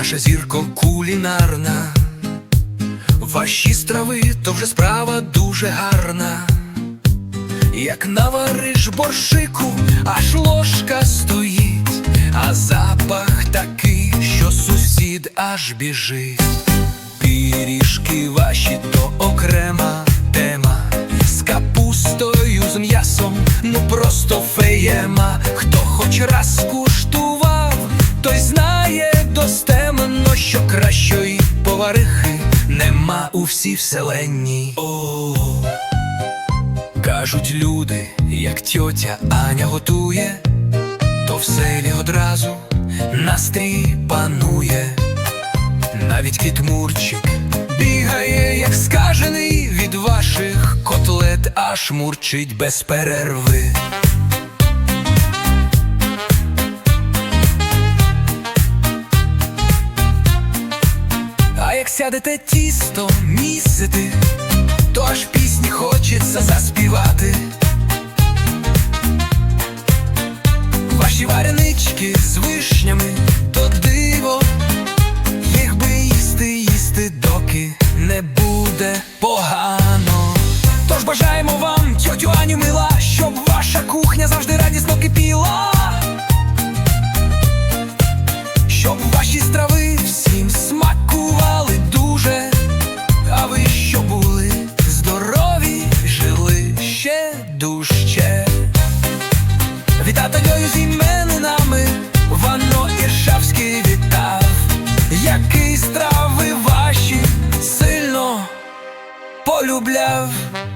наша зірко кулінарна. Ваші страви то вже справа дуже гарна. Як навариш борщику, аж ложка стоїть, а запах такий, що сусід аж біжить. Пиріжки ваші то окрема тема. З капустою, з м'ясом, ну просто феєма. Хто хоч раз куштував, нема у всій вселенній. О, кажуть люди, як тьотя Аня готує, то в селі одразу настрій панує. Навіть кіт Мурчик бігає, як скажений від ваших котлет, аж мурчить без перерви. Як сядете тісто місити, то аж пісні хочеться заспівати. Ваші варенички з вишнями то диво, їх би їсти, їсти, доки не буде погано. Тож бажаємо вам, тьотю Аню мила, щоб ваша кухня завжди радісно кипіла. який